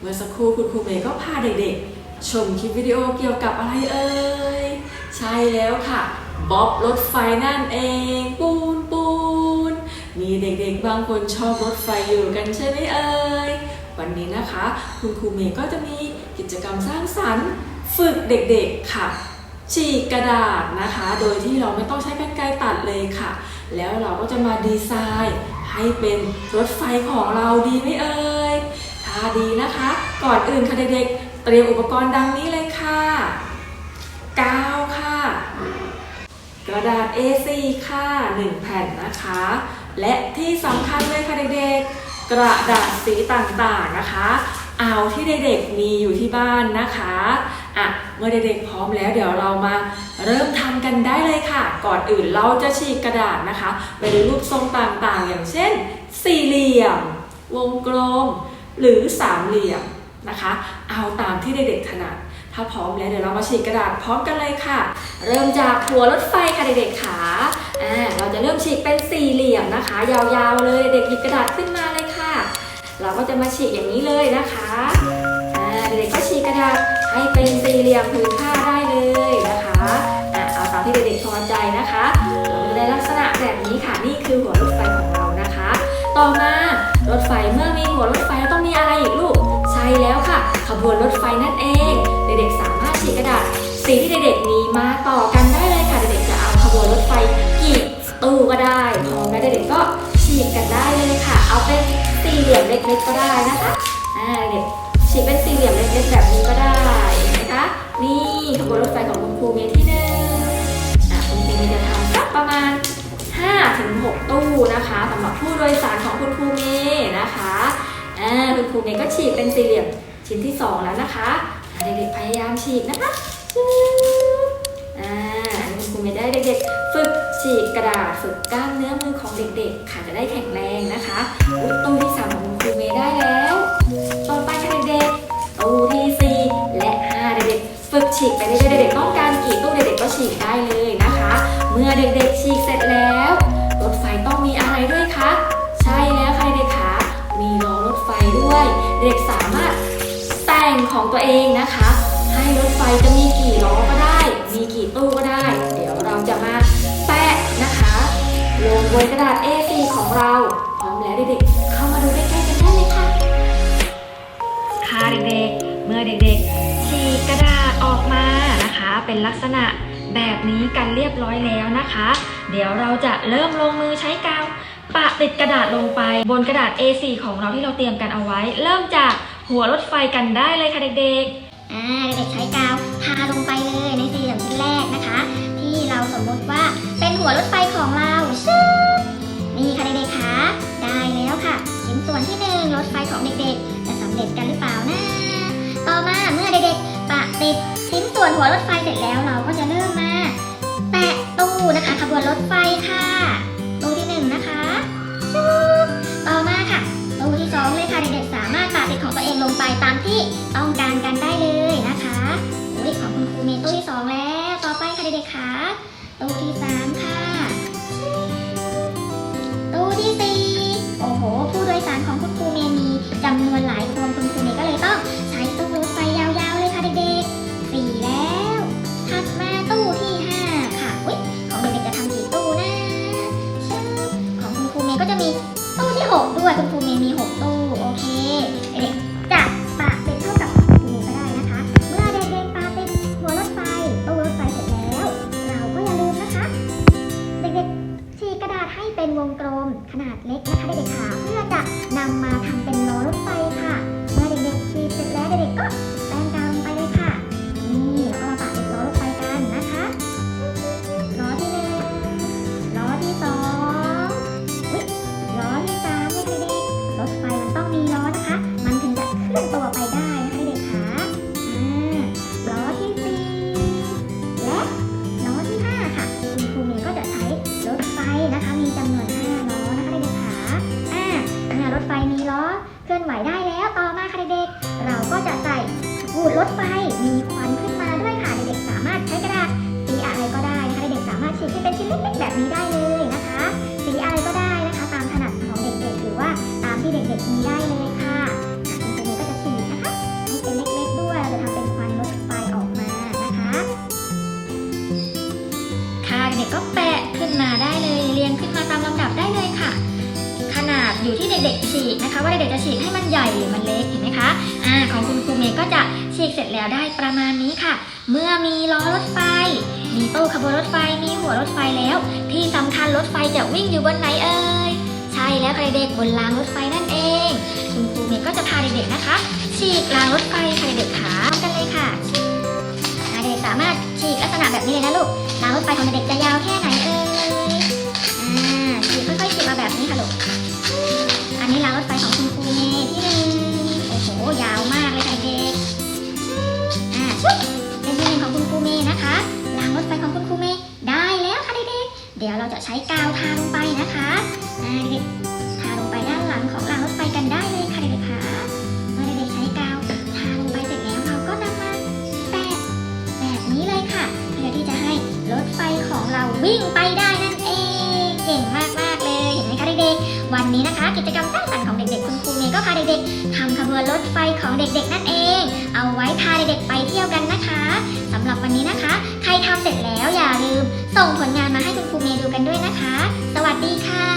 เมื่อสักครู่คุณครูเมย์ก็พาเด็กๆ ชมคลิปวิดีโอเกี่ยวกับอะไรเอ่ย ใช่แล้วค่ะบ๊อบรถไฟนั่นเอง ปูนปูนมีเด็กๆบางคนชอบรถไฟอยู่กันใช่ไหมเอ่ย วันนี้นะคะ คุณครูเมย์ก็จะมีกิจกรรมสร้างสรรค์ ฝึกเด็กๆค่ะฉีกกระดาษนะคะ โดยที่เราไม่ต้องใช้กรรไกรตัดเลยค่ะ แล้วเราก็จะมาดีไซน์ ให้เป็นรถไฟของเราดีไหมเอ่ย ดีนะคะ ก่อนอื่นค่ะเด็กๆ เตรียมอุปกรณ์ดังนี้เลยค่ะกาวค่ะ กระดาษ A4 ค่ะ 1 แผ่นนะคะ และที่สำคัญเลยค่ะเด็กๆ กระดาษสีต่างๆนะคะ เอาที่เด็กๆมีอยู่ที่บ้านนะคะอะเมื่อเด็กๆพร้อมแล้วเดี๋ยวเรามาเริ่มทำกันได้เลยค่ะ ก่อนอื่นเราจะฉีกกระดาษนะคะไปในรูปทรงต่างๆ อย่างเช่น สี่เหลี่ยม วงกลม หรือสามเหลี่ยมนะคะ เอาตามที่เด็กๆถนัด ถ้าพร้อมแล้วเดี๋ยวเรามาฉีกกระดาษพร้อมกันเลยค่ะ เริ่มจากหัวรถไฟค่ะเด็กๆขาอ่าเราจะเริ่มฉีกเป็นสี่เหลี่ยมนะคะ ยาวๆเลยเด็กหยิบกระดาษขึ้นมาเลยค่ะ เราก็จะมาฉีกอย่างนี้เลยนะคะอ่าเด็กๆก็ฉีกกระดาษให้เป็นสี่เหลี่ยมผืนผ้าได้เลยนะคะอะเอาตามที่เด็กๆพอใจนะคะเราจะได้ลักษณะแบบนี้ค่ะนี่คือหัวรถไฟของเรานะคะ ต่อมา รถไฟเมื่อมีหัวรถไฟแล้วต้องมีอะไรอีกลูก ใช่แล้วค่ะ ขบวนรถไฟนั่นเอง เด็กๆสามารถฉีกกระดาษสีที่เด็กๆมีมาต่อกันได้เลยค่ะ เด็กๆจะเอาขบวนรถไฟกี่ตู้ก็ได้พร้อมแล้วเด็กๆก็ฉีกกันได้เลยค่ะ เอาเป็นสี่เหลี่ยมเล็กๆก็ได้นะคะอ่าเด็กฉีกเป็นสี่เหลี่ยมเล็กๆแบบนี้ก็ได้ ฉีกเป็นสี่เหลี่ยมชิ้นที่ 2 แล้วนะคะเด็กๆพยายามฉีกนะคะชืบอ่าอันนี้คุณครูเมย์ได้เด็กๆ ฝึกฉีกกระดาษฝึกกล้ามเนื้อมือของเด็กๆ ค่ะจะได้แข็งแรงนะคะอุ๊ยตู้ที่3ของคุณครูเมย์ได้แล้ว ต่อไปค่ะเด็กๆตู้ที่4และ5เด็กๆ ฝึกฉีกไปเรื่อยๆเด็กๆต้องการกี่ตู้เด็กๆก็ฉีกได้เลยนะคะ เมื่อเด็กๆฉีกเสร็จแล้ว เด็กสามารถแต่งของตัวเองนะคะ ให้รถไฟจะมีกี่ล้อก็ได้ มีกี่ตู้ก็ได้ เดี๋ยวเราจะมาแปะนะคะลงบนกระดาษ A4 ของเราพร้อมแล้วเด็กๆเข้ามาดูใกล้ๆกันได้เลยค่ะค่ะเด็กๆเมื่อเด็กๆฉีกกระดาษออกมานะคะ เป็นลักษณะแบบนี้กันเรียบร้อยแล้วนะคะ เดี๋ยวเราจะเริ่มลงมือใช้กาว ปะติดกระดาษลงไป บนกระดาษ A4 ของเราที่เราเตรียมกันเอาไว้ เริ่มจากหัวรถไฟกันได้เลยค่ะเด็กอ่าเด็กๆใช้กาวทาลงไปเลยในสี่เหลี่ยมชิ้นแรกนะคะ ที่เราสมมติว่าเป็นหัวรถไฟของเราชึบนี่ค่ะเด็กๆคะได้แล้วค่ะชิ้นส่วนที่หนึ่งรถไฟของเด็กๆ จะสำเร็จกันหรือเปล่านะ ต่อมาเมื่อเด็กๆ ปะติดชิ้นส่วนหัวรถไฟเสร็จแล้วเราก็จะเริ่มมา แปะตู้นะคะขบวนรถไฟค่ะตู้ที่หนึ่งนะคะ ที่ต้องการกันได้เลยนะคะอุ้ยของคุณครูเมีตู้ที่สองแล้ว ต่อไปค่ะเด็กๆค่ะตู้ที่สามค่ะ คลื่อนไหวได้แล้วต่อมาค่ะเด็กเราก็จะใส่บูดรถไฟมีควันขึ้นมาด้วยค่ะเด็กสามารถใช้กระดาษสีอะไรก็ได้นะคะเด็กสามารถฉีกให้เป็นชิ้นเล็กๆแบบนี้ได้เลยนะคะสีอะไรก็ได้นะคะ ตามถนัดของเด็กๆหรือว่าตามที่เด็กๆมีได้เลยค่ะคุณคก็จะฉีกนะคะให้เป็นเล็กๆด้วยเราจะทำเป็นควันรถไฟออกมานะคะค่ะเด็กก็แปะขึ้นมาได้เลยเรียงขึ้นมาตามลำดับได้เลยค่ะ อยู่ที่เด็กๆฉีกนะคะ ว่าเด็กๆจะฉีกให้มันใหญ่หรือมันเล็กเห็นไหมคะอ่าของคุณครูเมย์ก็จะฉีกเสร็จแล้วได้ประมาณนี้ค่ะ เมื่อมีล้อรถไฟ มีตู้ขบวนรถไฟมีหัวรถไฟแล้ว ที่สำคัญรถไฟจะวิ่งอยู่บนไหนเอ่ยใช่แล้วค่ะเด็กๆบนรางรถไฟนั่นเอง คุณครูเมย์ก็จะพาเด็กๆนะคะฉีกรางรถไฟค่ะเด็กขากันเลยค่ะเด็กสามารถฉีกลักษณะแบบนี้เลยนะลูกรางรถไฟของเด็กจะยาวแค่ไหนเอ่ย นี้รางรถไฟของคุณครูเมย์ที่หนึ่งโอ้โห ยาวมากเลยค่ะเด็กอ่าชุบเป็นที่หนึ่งของคุณครูเมย์นะคะรางรถไฟของคุณครูเมย์ได้แล้วค่ะเด็กๆเดี๋ยวเราจะใช้กาวทาลงไปนะคะอ่าเด็กทาลงไปด้านหลังของรางรถไฟกันได้เลยค่ะเด็กๆค่ะเมื่อเด็กๆใช้กาวทาลงไปเสร็จแล้วเราก็นำมาแปะแบบนี้เลยค่ะ เพื่อที่จะให้รถไฟของเราวิ่งไปได้นั่นเองเก่งมาก นี้นะคะ กิจกรรมสร้างสรรค์ของเด็กๆ คุณครูเมย์ก็พาเด็กๆทำขบวนรถไฟของเด็กๆ นั่นเอง เอาไว้พาเด็กๆไปเที่ยวกันนะคะสำหรับวันนี้นะคะ ใครทำเสร็จแล้วอย่าลืม ส่งผลงานมาให้คุณครูเมย์ดูกันด้วยนะคะ สวัสดีค่ะ